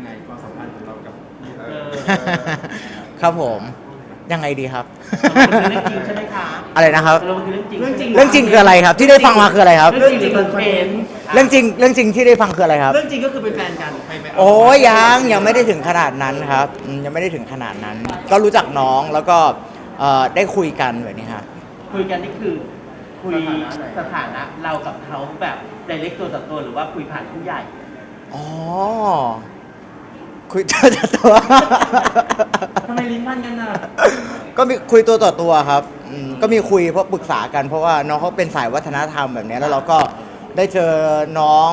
ยังไงความสัมพันธ์ของเรากับเออครับผมยังไงดีครับมันคือเรื่องจริงใช่ไหมคะอะไรนะครับเราคือเรื่องจริงเรื่องจริงเรื่องจริงคืออะไรครับ ที่ได้ฟังมาคืออะไรครับเรื่องจริงคือเฟนเรื่องจริงเรื่องจริงที่ได้ฟังคืออะไรครับ เรื่องจริงก็คือเป็นแฟนกันไปไปเาโอ้ยยังยังไม่ได้ถึงขนาดนั้นครับอืมยังไม่ได้ถึงขนาดนั้น ก็รู้จักน้องแล้วก็เอ่อได้คุยกันแบบนี้ครับคุยกันนี่คือคุยสถานะเรากับเขาแบบไดเรกตัวต่อตัวหรือว่าคุยผ่านผู้ใหญ่อ๋อ คุยตัวต่อตัว ทำไมลิ้นพันกันน่ะก็มีคุยตัวต่อตัวครับอืมก็มีคุยเพราะปรึกษากันเพราะว่าน้องเขาเป็นสายวัฒนธรรมแบบเนี้ยแล้วเราก็ได้เจอน้อง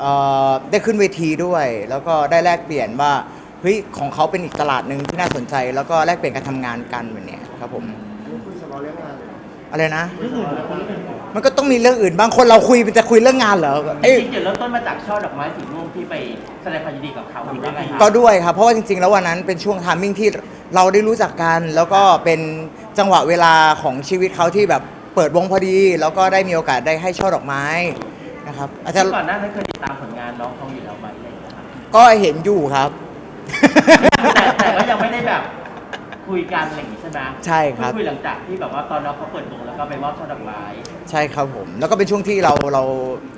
เออได้ขึ้นเวทีด้วย แล้วก็ได้แลกเปลี่ยนว่าเฮ้ยของเขาเป็นอีกตลาดหนึ่งที่น่าสนใจ แล้วก็แลกเปลี่ยนการทำงานกันแบบเนี้ยครับผม อะไรนะ เรื่องอื่นเหรอคนเรื่องอื่น มันก็ต้องมีเรื่องอื่น บางคนเราคุยมันจะคุยเรื่องงานเหรอจเอ้ยริงๆจุดเริ่มต้นมาจากช่อดอกไม้สีม่วงที่ไปแสดงความยินดีกับเขาหรือว่าไงคะก็ด้วยครับ เพราะว่าจริง ๆ แล้ววันนั้นเป็นช่วงทามมิ่งที่เราได้รู้จักกัน แล้วก็เป็นจังหวะเวลาของชีวิตเขาที่แบบเปิดวงพอดี แล้วก็ได้มีโอกาสได้ให้ช่อดอกไม้นะครับ อาจจะก่อนหน้านั้นเคยติดตามผลงานน้องเขาอยู่แล้วไหมอะไรอย่างเงี้ยครับก็เห็นอยู่ครับ แต่แต่ก็ยังไม่ได้แบบคุยกันอะไรอย่างงี้ใช่ไหมใช่ครับเพิ่งคุยหลังจากที่แบบว่าตอนน้องเขาเปิดวงแล้วก็ไปมอบช่อดอกไม้ ใช่ครับผม แล้วก็เป็นช่วงที่เราเรา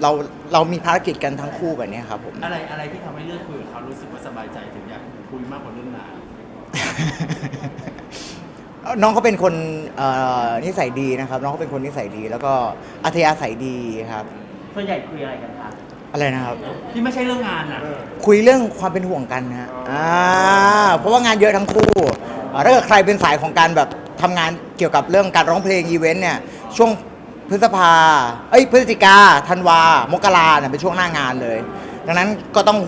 เราเรามีภารกิจกันทั้งคู่แบบเนี้ยครับผม อะไรอะไรที่ทำให้เลือกคุยกับเขารู้สึกว่าสบายใจถึงอยากคุยมากกว่าเรื่องงานน้องเขาเป็นคนเอ่อนิสัยดีนะครับ น้องเขาเป็นคนนิสัยดี แล้วก็อัธยาศัยดีครับ ส่วนใหญ่คุยอะไรกันคะอะไรนะครับ ที่ไม่ใช่เรื่องงานอะคุยเรื่องความเป็นห่วงกันนะฮะอ่าเพราะว่างานเยอะทั้งคู่อ่าถ้าเกิดใครเป็นสายของการแบบทำงานเกี่ยวกับเรื่องการร้องเพลงอีเวนต์เนี่ย ช่วง พฤษภา เอ้ยพฤศจิกาธันวา มกราเนี่ยเป็นช่วงหน้างานเลย ดังนั้นก็ต้อง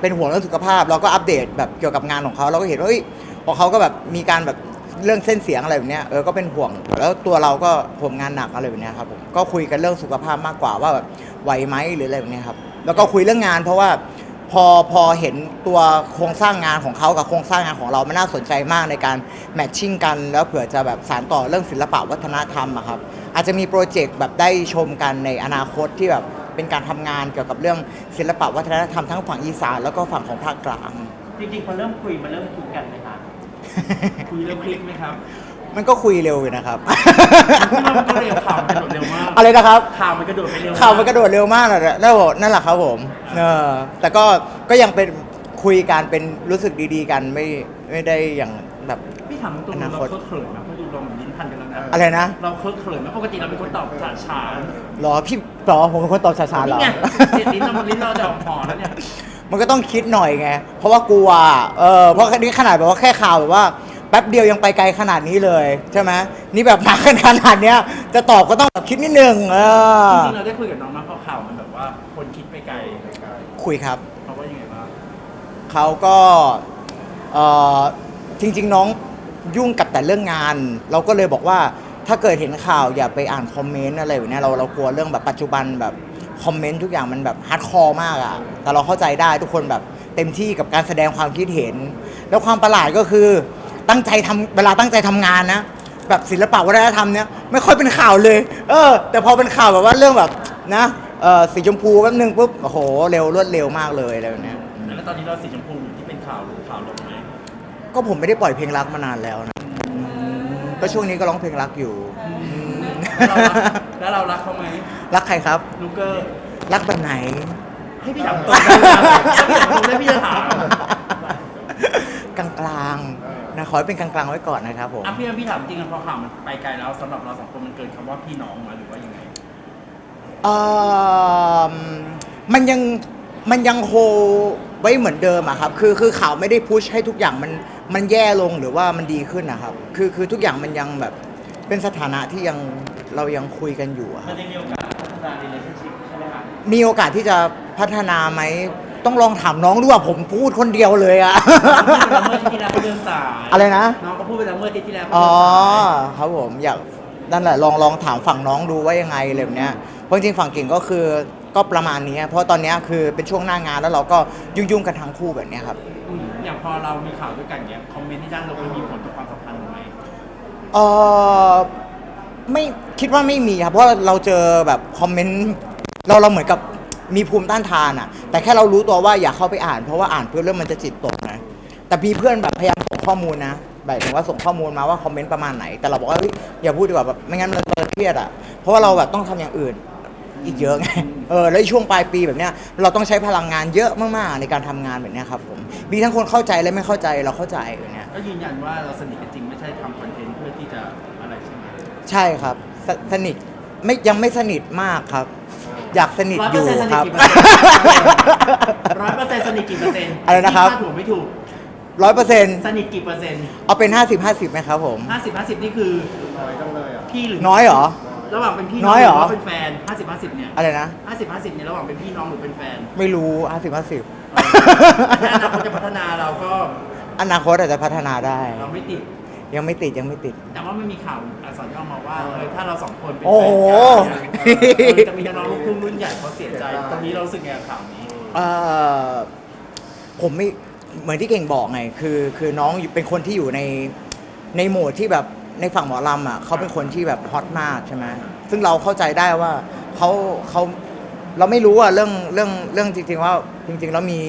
เป็นห่วงเรื่องสุขภาพ เราก็อัปเดตแบบเกี่ยวกับงานของเขาเราก็เห็นว่าเฮ้ยพอเขาก็แบบมีการแบบเรื่องเส้นเสียงอะไรแบบเนี้ยเออก็เป็นห่วง แล้วตัวเราก็ผมงานหนักอะไรแบบเนี้ยครับผมก็คุยกันเรื่องสุขภาพมากกว่าว่าแบบไหวไหมหรืออะไรแบบเนี้ยครับแล้วก็คุยเรื่องงานเพราะว่า พอพอเห็นตัวโครงสร้างงานของเขากับโครงสร้างงานของเรามันน่าสนใจมากในการแมทชิ่งกัน แล้วเผื่อจะแบบสานต่อเรื่องศิลปะวัฒนธรรมอะครับอาจจะมีโปรเจกต์แบบได้ชมกันในอนาคตที่แบบเป็นการทำงานเกี่ยวกับเรื่องศิลปะวัฒนธรรมทั้งฝั่งอีสานแล้วก็ฝั่งของภาคกลาง จริงๆพอเริ่มคุยมันเริ่มคุยกันไหมคะคุยเรื่องคลิกไหมครับ มันก็คุยเร็วอยู่นะครับ มันก็เร็วข่าวมันกระโดดเร็วมากอะไรนะครับข่าวมันกระโดดไปเร็วข่าวมันกระโดดเร็วมากนะแล้วนั่นแหละครับผมเออแต่ก็ก็ยังเป็นคุยกันเป็นรู้สึกดีๆ กันไม่ไม่ได้อย่างแบบ พี่ถามตรงๆอนาเราคต เคอะเขินนะเพราะดูเราเหมือนลิ้นพันกันแล้วนะอะไรนะเราเคอะเขินนะปกติเราเป็นคนตอบฉาฉานหรอพี่หรอผมเป็นคนตอบช้าๆเหรนี่อไงลิ้นเราลิ้นเราจะออกหอแล้วเนี่ย มันก็ต้องคิดหน่อยไง เพราะว่ากลัวเออ เพราะนี่ขนาดแบบว่าแค่ข่าวแบบว่า แป๊บเดียวยังไปไกลขนาดนี้เลยใช่ไหมนี่แบบมากันขนาดเนี้ยจะตอบก็ต้องแบบคิดนิดนึงเออจริงๆเราได้คุยกับน้องมาเพราะข่าวมันแบบว่าคนคิดไปไกลคุยครับ เขาว่ายังไงบ้างเขาก็เออจริง ๆ น้องยุ่งกับแต่เรื่องงาน เราก็เลยบอกว่าถ้าเกิดเห็นข่าวอย่าไปอ่านคอมเมนต์อะไรแบบเนี้ยเราเรากลัวเรื่องแบบปัจจุบันแบบคอมเมนต์ทุกอย่างมันแบบฮาร์ดคอร์มากอะแต่เราเข้าใจได้ทุกคนแบบเต็มที่กับการแสดงความคิดเห็น แล้วความประหลาดก็คือ ตั้งใจทำเวลาตั้งใจทำงานนะ แบบศิลปะวัฒนธรรมเนี้ยไม่ค่อยเป็นข่าวเลย เออ แต่พอเป็นข่าวแบบว่าเรื่องแบบนะเออสีชมพูแป๊บนึงปุ๊บโอ้โหเร็วรวดเร็วมากเลยอะไรแบบเนี้ยแล้วตอนนี้เราสีชมพูที่เป็นข่าวข่าวลงไหมก็ผมไม่ได้ปล่อยเพลงรักมานานแล้วนะก็ช่วงนี้ก็ร้องเพลงรักอยู่แล้วเรารักเขาไหมรักใครครับ ลูกเกอร์รักแบบไหน ให้พี่ถามตรงกันนะพี่ถามตรงได้พี่จะถามกลางกลางๆ นะขอให้เป็นกลางกลางๆไว้ก่อนนะครับผม อะพี่พี่ถามจริงๆพอข่าวมันไปไกลแล้วสำหรับเราสองคนมันเกินคำว่าพี่น้องมาหรือว่ายังไง เอ่อมันยังมันยังโฮไว้เหมือนเดิมอะครับคือคือข่าวไม่ได้พุชให้ทุกอย่างมันมันแย่ลงหรือว่ามันดีขึ้นนะครับ คือคือทุกอย่างมันยังแบบเป็นสถานะที่ยังเรายังคุยกันอยู่อะคมัรันบจะมีโอกาสพัฒนา relationship ใช่ไหมคะมีโอกาสที่จะพัฒนาไหม ต้องลองถามน้องดูว่าผมพูดคนเดียวเลยอะน้องก็พูดไปแล้วเมื่ออาที่ที่แล้วเขาเดินสายอะไรนะ น้องก็พูดไปแล้วเมื่ออาที่ที่แล้วเขาอ๋อเดินสาย ครับผมอยากนั่นแหละลองลองถามฝั่งน้องดูว่ายังไงอะไรแบบเนี้ยเพราะจริงๆฝั่งเก่งก็คือก็ประมาณนี้เพราะตอนเนี้ยคือเป็นช่วงหน้างานแล้วเราก็ยุ่งๆกันทั้งคู่แบบเนี้ยครับ อืมอย่างพอเรามีข่าวด้วยกันเนี้ยคอมเมนต์ที่ด้านลบมันมีผลต่อความสัมพันธ์ไหมเออไม่คิดว่าไม่มีครับ เพราะเราเจอแบบคอมเมนต์เราเราเหมือนกับ มีภูมิต้านทานอะแต่แค่เรารู้ตัวว่าอย่าเข้าไปอ่าน เพราะว่าอ่านเพื่อเรื่องมันจะจิตตกนะแต่มีเพื่อนแบบพยายามส่งข้อมูลนะแบบถึงว่าส่งข้อมูลมาว่าคอมเมนต์ประมาณไหน แต่เราบอกว่าเฮ้ยอย่าพูดดีกว่าแบบไม่งั้นมันจะเครียดอะเพราะว่าเราแบบต้องทำอย่างอื่นอีกเยอะไง เออ แล้วช่วงปลายปีแบบเนี้ย เราต้องใช้พลังงานเยอะมากๆในการทำงานแบบเนี้ยครับผม มีทั้งคนเข้าใจและไม่เข้าใจ เราเข้าใจแบบเนี้ย ก็ยืนยันว่าเราสนิทกันจริงไม่ใช่ทำคอนเทนต์เพื่อที่จะอะไรใช่ไหม ใช่ครับสสนิท ไม่ยังไม่สนิทมากครับ อยากสนิทร้อยอเปอร์ยู่เซ็นต์สนิคทรับ กี่เปอร์เซ็นต์ร้อยเปอร์เซ็นต์สนิทกี่เปอร์เซ็นต์อะไรนะครับที่าดถูกไม่ถูกร้อยเปอร์เซ็นต์สนิทกี่เปอร์เซ็นต์เอาเป็นห้าสิบห้าสิบไหมครับผม ห้าสิบห้าสิบนี่คือพี่หรือน้อยเหรอ ระหว่างเป็นพี่น้อยเหรอ รืว่าเป็นแฟนห้าสิบห้าสิบเนี่ยอะไรนะ ห้าสิบห้าสิบเนี่ยระหว่างเป็นพี่น้องหรือเป็นแฟนไม่รู้ห้าสิบห้าสิบถ้าอนาคตจะพัฒนาเราก็อนาคตอาจจะพัฒนาได้ เราไม่ติด ยังไม่ติดยังไม่ติด แต่ว่ามันมีข่าวอักษรย่อมาว่าเออถ้าเราสองคนเป็นโอ้แฟโหนกันเนี่ยเออจะมีน้องลูกทุ่งรุ่นใหญ่เขาเสียใจ ตรงนี้เรารู้สึกไงกับข่าวนี้ เอ่อผมไม่เหมือนที่เก่งบอกไง คือ คือน้องอยู่เป็นคนที่อยู่ในในโหมดที่แบบในฝั่งหมอลำอะเขาเป็นคนที่แบบฮอตมากใช่ไหมซึ่งเราเข้าใจได้ว่าเขาเขาเราไม่รู้อะเรื่องเรื่องเรื่องจริงๆว่าจริงๆแล้วมี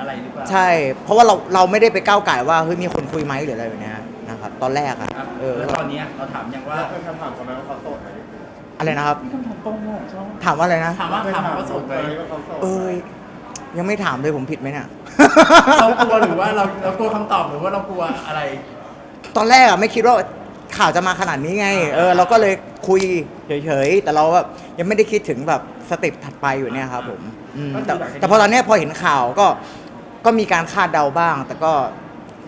อะไรหรือเปล่า ใช่ เพราะว่าเราเราไม่ได้ไปก้าวไก่ายว่าเฮ้ยมีคนคุยไหมหรืออะไรแบบเนี้ยนะ ครับ ตอนแรกอะครับเออแล้วตอนเนี้ยเราถามยังว่า เคยถามเขาไหมว่าเขาโสดไหมอะไรนะครับคำถามตรงอะชอบถามว่าอะไรนะ ถามว่าถามว่าโสดไหมว่าเขาโสดเอ้ยยังไม่ถามเลยผมผิดไหมเนี่ย เรากลัวหรือว่าเราเรากลัวคำตอบหรือว่าเรากลัวอะไร ตอนแรกอะไม่คิดว่าข่าวจะมาขนาดนี้ไง เออเราก็เลยคุยเฉยๆ แต่เราแบบยังไม่ได้คิดถึงแบบสเต็ปถัดไปอยู่เนี่ยครับผมอืมแต่แต่พอตอนเนี้ยพอเห็นข่าวก็ก็มีการคาดเดาบ้าง แต่ก็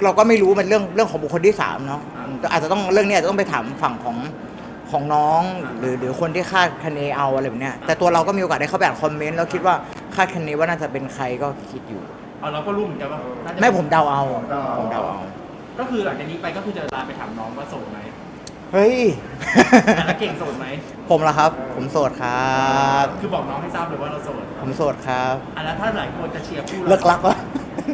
เราก็ไม่รู้มันเรื่องเรื่องของบุคคลที่สามเนาะอืมก็อาจจะต้องเรื่องเนี้ยอาจจะต้องไปถามฝั่งของของน้องหรือหรือคนที่คาดคะเนเอาอะไรแบบเนี้ยแต่ตัวเราก็มีโอกาสได้เข้าไปอ่านคอมเมนต์แล้วคิดว่าคาดคะเนว่าน่าจะเป็นใครก็คิดอยู่ เอาเราก็รู้เหมือนกันว่าน่าจะไม่ผมเดาเอาผมเดาเอาก็คือหลังจากนี้ไปก็คือจะไลน์ไปถามน้องว่าโสดไหมเฮ้ยอะแล้วเก่งโสดไหมผมละครับ ผมโสดครับ คือบอกน้องให้ทราบเลยว่าเราโสดผมโสดครับอะแล้วถ้าหลายคนจะเชียร์คู่เลิเรากรักวะ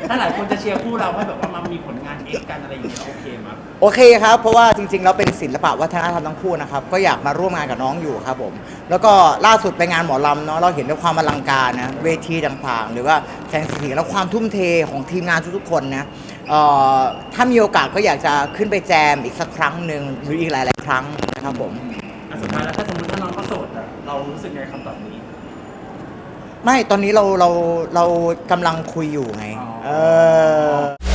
ถ้าหลายคนจะเชียร์คู่เราให้แบบว่ามันมีผลงานเอกกันอะไรอย่างเงี้ยโอเคมั้ยโอเคครับ เพราะว่าจริงๆแล้วเป็นศิลปะวัฒนธรรมทั้งคู่นะครับก็อยากมาร่วมงานกับน้องอยู่ครับผมแล้วก็ล่าสุดไปงานหมอลำเนาะเราเห็นในความอลังการนะเวทีต่างๆ หรือว่าแสงสีเสียงแล้วความทุ่มเทของทีมงานทุกๆคนนะเอ่อถ้ามีโอกาสก็อยากจะขึ้นไปแจมอีกสักครั้งหนึ่งหรืออีกหลายๆครั้งนะครับผม อะสุดท้ายแล้วถ้าสมมติถ้าน้องเขาโสดอะเรารู้สึกไงคำตอบนี้ ไม่ตอนนี้เราเราเรากำลังคุยอยู่ไงอ๋อเออ